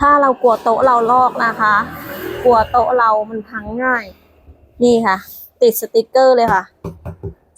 ถ้าเรากลัวโต๊ะเราลอกนะคะ กลัวโต๊ะเรามันพังง่าย นี่ค่ะ ติดสติกเกอร์เลยค่ะ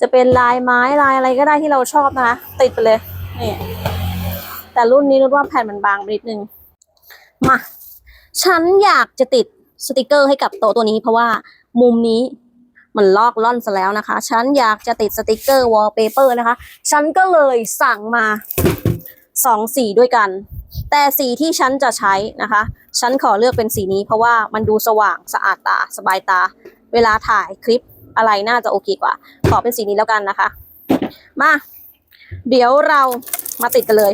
จะเป็นลายไม้ลายอะไรก็ได้ที่เราชอบนะคะ ติดไปเลยนี่แต่รุ่นนี้นุชว่าแผ่นมันบางนิดนึงมาฉันอยากจะติดสติกเกอร์ให้กับโต๊ะตัวนี้เพราะว่ามุมนี้มันลอกล่อนซะแล้วนะคะ ฉันอยากจะติดสติกเกอร์วอลเปเปอร์นะคะ ฉันก็เลยสั่งมา สองสีด้วยกัน แต่สีที่ฉันจะใช้นะคะ ฉันขอเลือกเป็นสีนี้เพราะว่ามันดูสว่างสะอาดตาสบายตา เวลาถ่ายคลิปอะไรน่าจะโอเคกว่า ขอเป็นสีนี้แล้วกันนะคะ มา เดี๋ยวเรามาติดกันเลย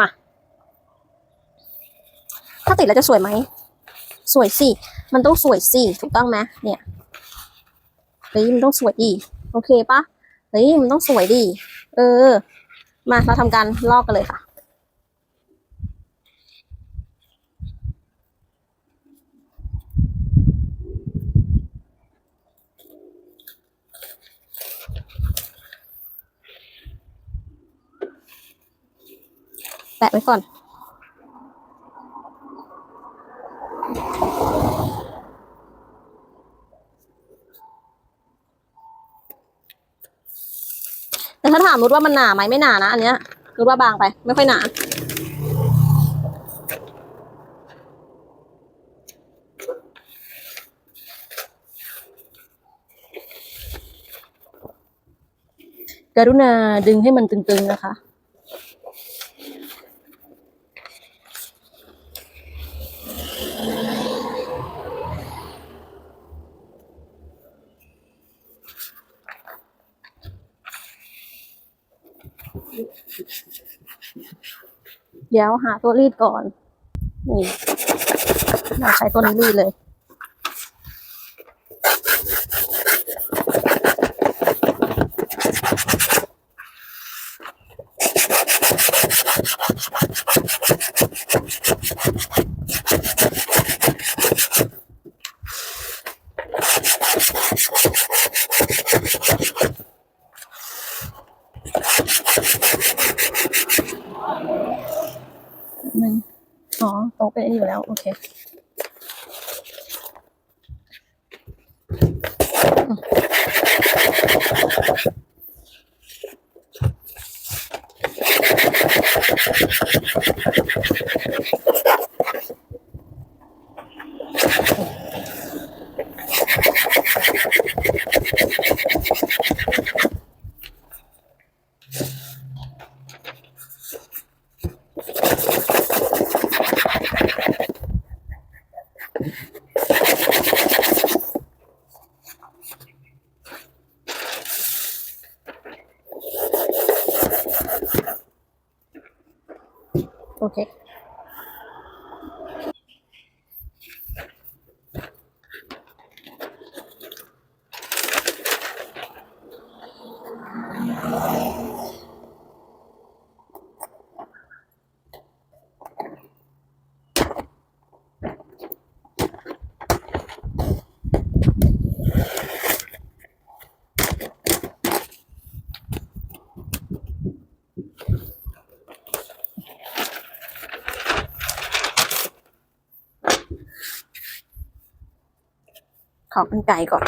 มา ถ้า ติดแล้วจะสวยไหม สวยสิ มันต้องสวยสิ ถูกต้องไหมเนี่ยเฮ้ยมันต้องสวยดี โอเคปะเฮ้ยมันต้องสวยดี เออ มาเราทำการลอกกันเลยค่ะแปะไว้ก่อน ถ้าถามนุชว่ามันหนาไหมไม่หนานะอันเนี้ยนุชว่าบางไป ไม่ค่อยหนาการุณาดึงให้มันตึงๆนะคะ เดี๋ยวหาตัวรีดก่อน นี่เราใช้ตัวนี้รีดเลย หนึ่งอ๋อโต๊ะเป็นอันนี้อยู่แล้ว โอเค โขอกันไก่ก่อน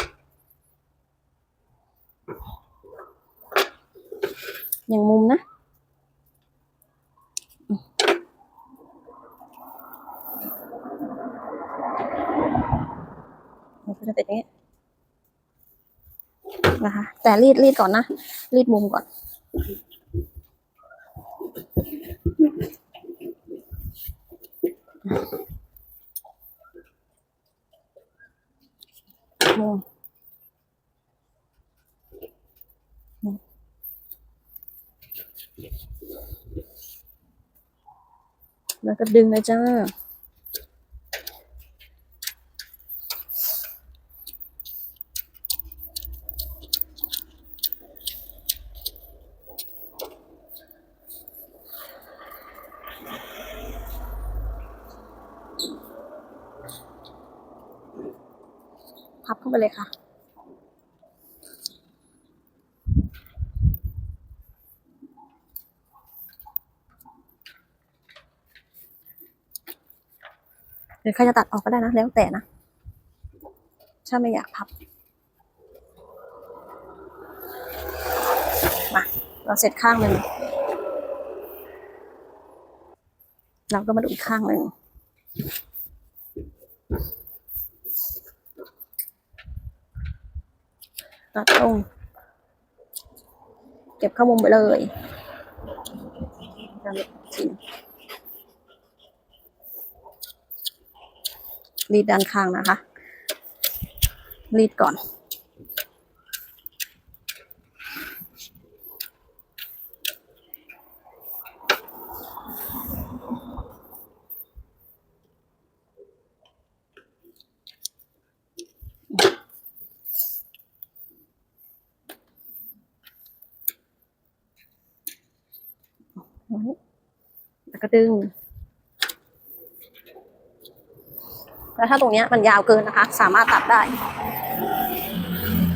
อย่างมุมนะมันก็จะติดอย่างนี้นะคะ แต่รีดรีดก่อนนะ รีดมุมก่อน มุมแล้วก็ดึงเลยจ้า พับเข้าไปเลยค่ะ หรือใครจะตัดออกก็ได้นะ แล้วแต่นะ ถ้าไม่อยากพับ มา เราเสร็จข้างหนึ่งเราก็มาดูอีกข้างหนึ่ง ตัดตรงเก็บเข้ามุมไปเลยรีดด้านข้างนะคะ รีดก่อน แล้วก็ ดึง แล้วถ้าตรงเนี้ยมันยาวเกินนะคะ สามารถตัดได้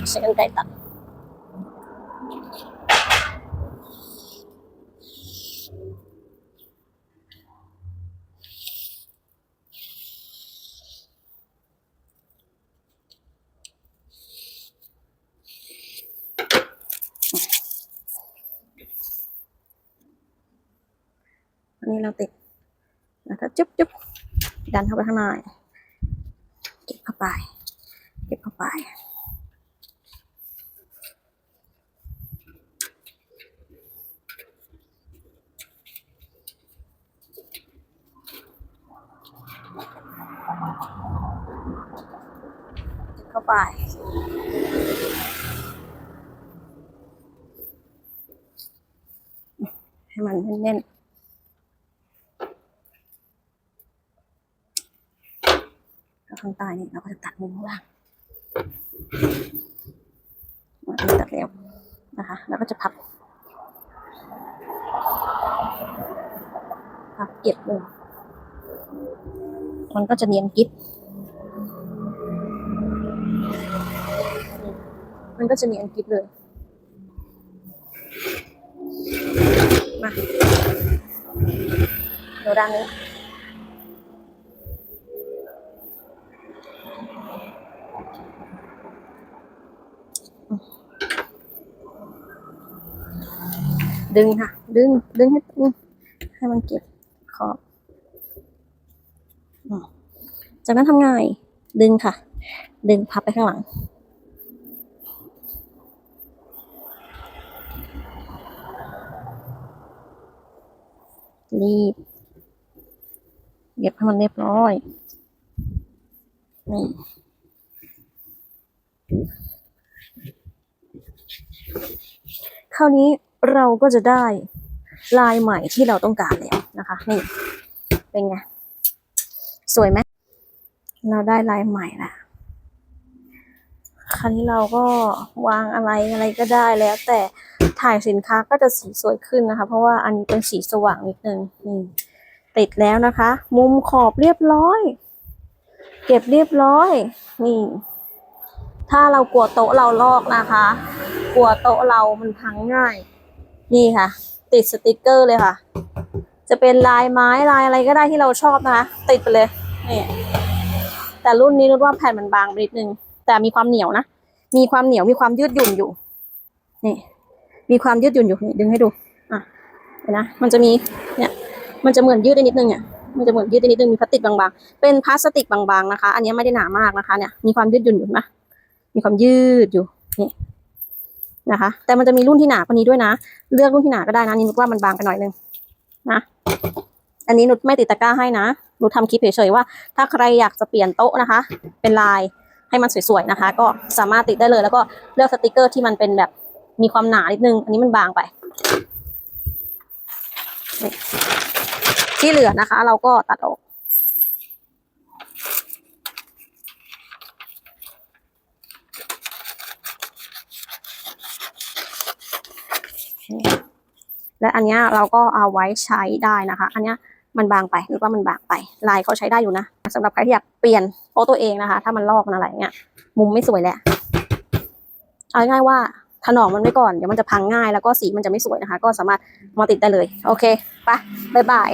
ใช้กันไกตัด อั นี้เราติดแล้วก็จุ๊บจุ๊บดันเข้าไปข้างในเก็บเข้าไป เก็บเข้าไป เข้าไป ให้มันแน่นๆ แล้วข้างใต้นี่เราก็จะตัดมุมข้างล่างตัดแล้วนะคะ แล้วก็จะพับพับเก็บเลยมันก็จะเนียนกิ๊บมันก็จะเนียนกิ๊บเลย มาดูด้าน ดึงค่ะ ดึง ดึงให้ตึงให้มันเก็บขอบจากนั้นทำไงดึงค่ะ ดึงพับไปข้างหลัง รีบเก็บให้มันเรียบร้อย นี่ คราวนี้เราก็จะได้ลายใหม่ที่เราต้องการแล้วนะคะ นี่ เป็นไง สวยไหม เราได้ลายใหม่ละคราวนี้เราก็วางอะไรอะไรก็ได้แล้ว แต่ถ่ายสินค้าก็จะสีสวยขึ้นนะคะ เพราะว่าอันนี้เป็นสีสว่างนิดนึงนี่ติดแล้วนะคะ มุมขอบเรียบร้อย เก็บเรียบร้อย นี่ ถ้าเรากลัวโต๊ะเราลอกนะคะ กลัวโต๊ะเรามันพังง่าย นี่ค่ะ ติดสติกเกอร์เลยค่ะ จะเป็นลายไม้ลายอะไรก็ได้ที่เราชอบนะคะ ติดไปเลยนี่แต่รุ่นนี้รู้ว่าแผ่นมันบางไปนิดนึง แต่มีความเหนียวนะ มีความเหนียวมีความยืดหยุ่นอยู่ นี่ มีความยืดหยุ่นอยู่นี่ดึงให้ดู อะเห็นนะ มันจะมี เนี่ย มันจะเหมือนยืดได้นิดนึงเนี่ย มันจะเหมือนยืดได้นิดนึง มีพลาสติกบางๆ เป็นพลาสติกบางๆนะคะ อันนี้ไม่ได้หนามากนะคะ เนี่ย มีความยืดหยุ่นอยู่นะ มีความยืดอยู่ นี่ นะคะ แต่มันจะมีรุ่นที่หนากว่านี้ด้วยนะ เลือกรุ่นที่หนาก็ได้นะนี่นุชว่ามันบางไปหน่อยนึงนะ อันนี้นุชไม่ติดตะกร้าให้นะนุชทำคลิปเฉยๆว่า ถ้าใครอยากจะเปลี่ยนโต๊ะนะคะ เป็นลายให้มันสวยๆนะคะ ก็สามารถติดได้เลย แล้วก็เลือกสติกเกอร์ที่มันเป็นแบบมีความหนานิดนึง อันนี้มันบางไป ที่เหลือนะคะ เราก็ตัดออก และอันนี้เราก็เอาไว้ใช้ได้นะคะ อันนี้มันบางไปหรือว่ามันบางไป ลายเขาใช้ได้อยู่นะสำหรับใครที่อยากเปลี่ยนโพตัวเองนะคะ ถ้ามันลอกมันอะไรเงี้ย มุมไม่สวยแหละเอาง่ายว่าถนอมมันไว้ก่อนเดี๋ยวมันจะพังง่ายแล้วก็สีมันจะไม่สวยนะคะ ก็สามารถมาติดได้เลย โอเคไปบ๊ายบาย